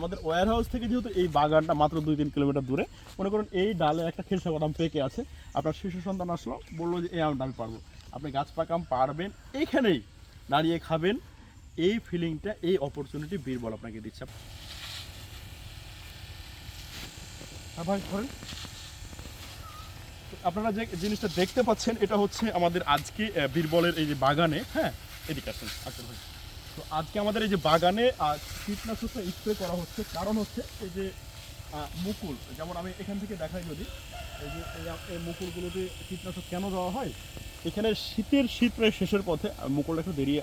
আমাদের wire house থেকে যেহেতু এই বাগানটা মাত্র দুই তিন কিলোমিটার দূরে, মনে করুন এই ডালে একটা খেলসা বাদাম পেকে আছে। আপনার শিশু সন্তান আসলো, বলল যে, এই আমটা আমি পারব। আপনি গাছ পাকা আম পারবেন এইখানেই দাঁড়িয়ে খাবেন। এই ফিলিংটা এই অপরচুনিটি বীরবল আপনাকে দিচ্ছে। আপনারা যে জিনিসটা দেখতে পাচ্ছেন, এটা হচ্ছে আমাদের আজকে বীরবলের এই যে বাগানে হ্যাঁ এদিকে আসেন ভাই তো আজকে আমাদের এই যে বাগানে আহ, কীটনাশকটা স্প্রে করা হচ্ছে। কারণ হচ্ছে এই যে মুকুল যেমন আমি এখান থেকে দেখাই যদি এই যে এই মুকুলগুলোতে কীটনাশক কেন দেওয়া হয়? এখানে শীতের শীত প্রায় শেষের পথে মুকুলটা একটু দেরি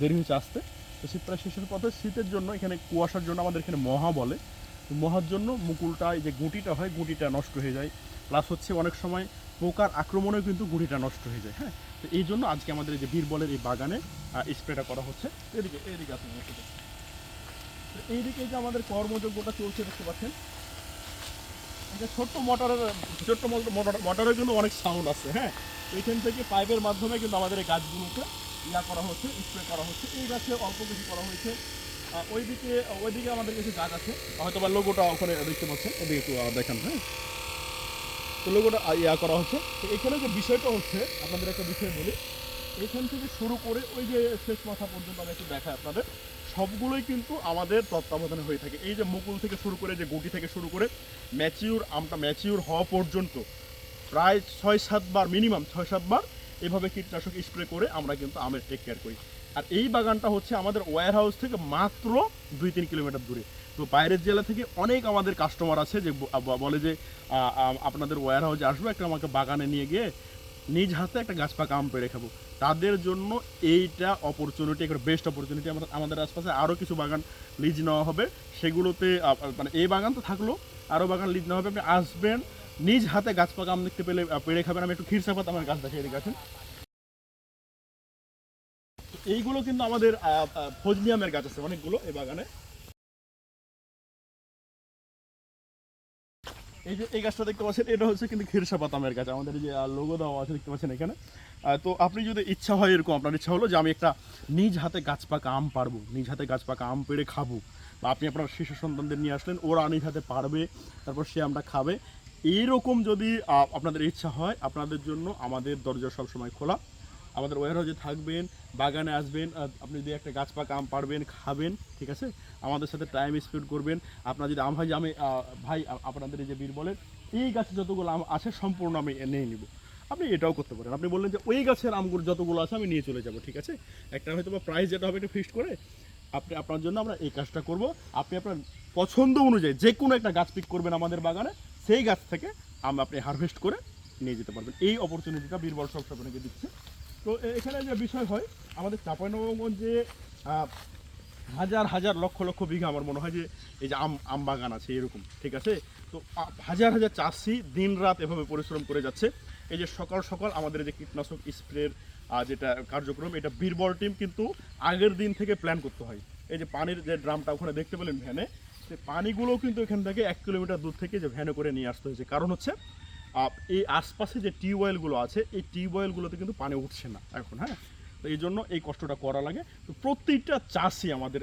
দেরি হয়েছে আসতে। তো শীত প্রায় শেষের পথে শীতের জন্য এখানে কুয়াশার জন্য আমাদের এখানে মহা বলে। মহার জন্য মুকুলটা এই যে গুটিটা হয় গুটিটা নষ্ট হয়ে যায়। প্লাস হচ্ছে অনেক সময় পোকার আক্রমণেও কিন্তু গুঁড়িটা নষ্ট হয়ে যায় হ্যাঁ? তো এই জন্য আজকে আমাদের এই যে বীরবলের এই বাগানে স্প্রেটা করা হচ্ছে। এদিকে এদিকে আসুন তো এইদিকে যে আমাদের কর্মযোগ্যটা চলছে, দেখতে পাচ্ছেন? একটা ছোট্ট মোটরের, ছোট্ট মোটর মোটরের কিন্তু অনেক সাউন্ড আছে হ্যাঁ? তো এখান থেকে পাইপের মাধ্যমে কিন্তু আমাদের এই গাছগুলোকে ইয়া করা হচ্ছে স্প্রে করা হচ্ছে। এই গাছে অল্প কিছু করা হয়েছে। ওইদিকে ওইদিকে আমাদের কিছু গাছ আছে। হয়তো বা লোগোটা ওখানে দেখতে পাচ্ছেন। ওদিকে একটু দেখান হ্যাঁ? লোগোটা ইয়া করা হচ্ছে। তো এখানে যে বিষয়টা হচ্ছে, আপনাদের একটা বিষয় বলি। এখান থেকে শুরু করে ওই যে শেষ মাথা পর্যন্ত আমি একটু দেখাই আপনাদের। সবগুলোই কিন্তু আমাদের তত্ত্বাবধানে হয়ে থাকে। এই যে মুকুল থেকে শুরু করে, যে গুটি থেকে শুরু করে, ম্যাচিউর, আমটা ম্যাচিউর হওয়া পর্যন্ত প্রায় ছয় সাতবার মিনিমাম ছয় সাতবার এভাবে কীটনাশক স্প্রে করে আমরা কিন্তু আমের টেক কেয়ার করি। আর এই বাগানটা হচ্ছে আমাদের ওয়্যার হাউস থেকে মাত্র দুই, তিন কিলোমিটার দূরে। তো বাইরের জেলা থেকে অনেক আমাদের কাস্টমার আছে যে বলে যে আপনাদের ওয়্যার হাউসে আসব একটা আমাকে বাগানে নিয়ে গিয়ে নিজ হাতে একটা গাছ পাকা আম পেড়ে খাব। তাদের জন্য এইটা অপরচুনিটি একটা বেস্ট অপরচুনিটি আমাদের আমাদের আশপাশে আরও কিছু বাগান লিজ নেওয়া হবে। সেগুলোতে মানে এই বাগান তো থাকল আরও বাগান লিজ নেওয়া হবে। আপনি আসবেন নিজ হাতে গাছ পাকা আম দেখতে পেলে পেড়ে খাবেন। আমি একটু ক্ষীরসাপাত আমার গাছ দেখাই আছেন। এইগুলো কিন্তু আমাদের আ, গাছ আছে অনেকগুলো এই বাগানে। এই যে, এই গাছটা দেখতে পাচ্ছেন, এটা হচ্ছে কিন্তু ক্ষীরসা পাতামের গাছ। আমাদের যে লোগো দেওয়া আছে, দেখতে পাচ্ছেন এখানে। তো আপনি যদি ইচ্ছা হয় এরকম, আপনার ইচ্ছা হলো যে আমি একটা নিজ হাতে গাছ পাকা আম পারব, নিজ হাতে গাছ পাকা আম পেড়ে খাব, বা আপনি আপনার শিশু সন্তানদের নিয়ে আসলেন, ওরা নিজ হাতে পারবে, তারপর সে আমটা খাবে। এইরকম যদি আপনাদের ইচ্ছা হয়, আপনাদের জন্য আমাদের দরজা সবসময় খোলা। আমাদের ওয়ার হাউসে থাকবেন, বাগানে আসবেন আপনি যদি একটা গাছ পাকা আম পারবেন খাবেন, ঠিক আছে? আমাদের সাথে টাইম স্পেন্ড করবেন। আপনার যদি আম ভাই যে আমি ভাই আপনাদের এই যে বীর বলেন, এই গাছে যতগুলো আম আছে, সম্পূর্ণ আমি নিয়ে নিব। আপনি এটাও করতে পারেন। আপনি বললেন যে, ওই গাছের আমগুলো যতগুলো আছে, আমি নিয়ে চলে যাব, ঠিক আছে? একটা হয়তো বা প্রাইস যেটা হবে একটু ফিক্সড করে আপনি, আপনার জন্য আমরা এই কাজটা করব। আপনি আপনার পছন্দ অনুযায়ী যে কোনো একটা গাছ পিক করবেন আমাদের বাগানে, সেই গাছ থেকে আম আপনি হারভেস্ট করে নিয়ে যেতে পারবেন। এই অপরচুনিটিটা বীরবল সব আপনাকে দিচ্ছে তো এখানে যে বিষয় হয়, আমাদের চাঁপাইনবাবগঞ্জে হাজার হাজার লক্ষ লক্ষ বিঘা আমার মনে হয় যে এই যে আম আম বাগান আছে এরকম, ঠিক আছে? তো হাজার হাজার চাষি দিন রাত এভাবে পরিশ্রম করে যাচ্ছে। এই যে সকাল সকাল আমাদের যে কীটনাশক স্প্রের যেটা কার্যক্রম, এটা বীরবল টিম কিন্তু আগের দিন থেকে প্ল্যান করতে হয়। এই যে পানির যে ড্রামটা ওখানে দেখতে পেলেন ভ্যানে সেই পানিগুলোও কিন্তু এখান থেকে এক কিলোমিটার দূর থেকে যে ভ্যানে করে নিয়ে আসতে হয়েছে। কারণ হচ্ছে এই আশপাশে যে টিউবওয়েলগুলো আছে, এই টিউবওয়েলগুলোতে কিন্তু পানি উঠছে না এখন হ্যাঁ? তো এই জন্য এই কষ্টটা করা লাগে। তো প্রত্যেকটা চাষি আমাদের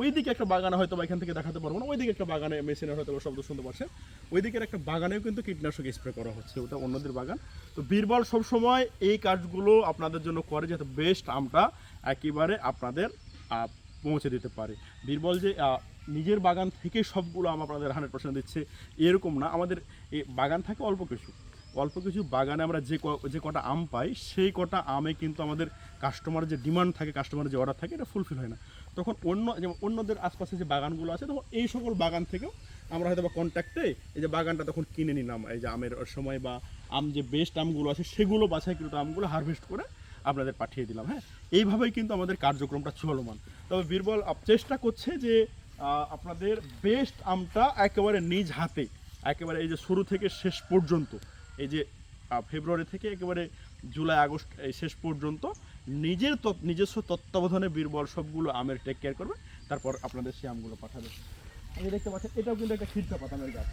ওইদিকে একটা বাগানে হয়তো বা এখান থেকে দেখাতে পারব না, ওইদিকে একটা বাগানে মেশিনের হয়তো বা শব্দ শুনতে পাচ্ছেন। ওইদিকের একটা বাগানেও কিন্তু কীটনাশক স্প্রে করা হচ্ছে, ওটা অন্যদের বাগান। তো বীরবল সবসময় এই কাজগুলো আপনাদের জন্য করে যাতে বেস্ট আমটা একেবারে আপনাদের পৌঁছে দিতে পারে। বীরবল যে নিজের বাগান থেকে সবগুলো আম আপনাদের হান্ড্রেড পার্সেন্ট দিচ্ছে। এরকম না, আমাদের বাগান থাকে অল্প কিছু। অল্প কিছু বাগানে আমরা যে যে কটা আম পাই, সেই কটা আমে কিন্তু আমাদের কাস্টমার যে ডিমান্ড থাকে কাস্টমারের যে অর্ডার থাকে, এটা ফুলফিল হয় না। তখন অন্য, যেমন অন্যদের আশপাশে যে বাগানগুলো আছে, তখন এই সকল বাগান থেকেও আমরা হয়তো বা কন্ট্যাক্টে এই যে বাগানটা তখন কিনে নিলাম। এই যে আমের সময় বা আম যে বেস্ট আমগুলো আছে, সেগুলো বাছাইকৃত আমগুলো হারভেস্ট করে আপনাদের পাঠিয়ে দিলাম হ্যাঁ? এইভাবেই কিন্তু আমাদের কার্যক্রমটা চলমান। তবে বীরবল চেষ্টা করছে যে আপনাদের বেস্ট আমটা একেবারে নিজ হাতে, একেবারে এই যে শুরু থেকে শেষ পর্যন্ত, এই যে ফেব্রুয়ারি থেকে একেবারে জুলাই আগস্ট এই শেষ পর্যন্ত নিজের নিজস্ব তত্ত্বাবধানে বীরবল সবগুলো আমের টেক কেয়ার করবে, তারপর আপনাদের সেই আমগুলো পাঠাবে। যে দেখতে পাচ্ছেন, এটাও কিন্তু একটা খিরচা পাতামের গাছ।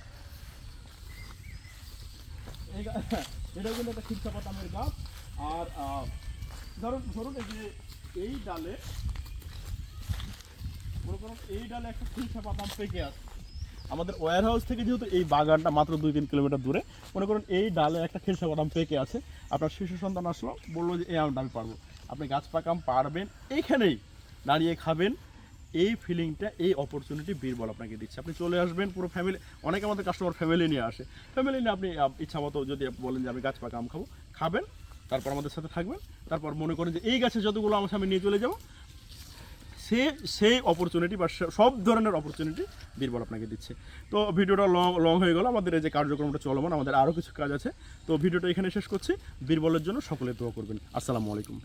এটাও কিন্তু একটা খিরচা পাতামের গাছ। আর ধরুন ধরুন এই যে এই ডালে এই ডালে একটা খিলসা বাদাম পেকে আছে। আমাদের ওয়্যার হাউস থেকে যেহেতু এই বাগানটা মাত্র দুই তিন কিলোমিটার দূরে, মনে করুন এই ডালে একটা খিলসা বাদাম পেকে আছে। আপনার শিশু সন্তান আসলো, বলল যে, এই আমটা আমি পারব। আপনি গাছ পাকাম পারবেন, এইখানেই দাঁড়িয়ে খাবেন। এই ফিলিংটা এই অপরচুনিটি বীরবল আপনাকে দিচ্ছে। আপনি চলে আসবেন, পুরো ফ্যামিলি অনেকে আমাদের কাস্টমার ফ্যামিলি নিয়ে আসে। ফ্যামিলি নিয়ে আপনি ইচ্ছা মতো যদি বলেন যে, আমি গাছ পাকা আম খাব, খাবেন, তারপর আমাদের সাথে থাকবেন, তারপর মনে করেন যে, এই গাছে যতগুলো আমার সামনে নিয়ে চলে যাব। সে, সেই অপরচুনিটি বা সব ধরনের অপরচুনিটি বীরবল আপনাকে দিচ্ছে। তো ভিডিওটা লং লং হয়ে গেল। আমাদের এই যে কার্যক্রমটা চলমান, আমাদের আরও কিছু কাজ আছে। তো ভিডিওটা এখানে শেষ করছি। বীরবলের জন্য সকলে দোয়া করবেন। আসসালামু আলাইকুম।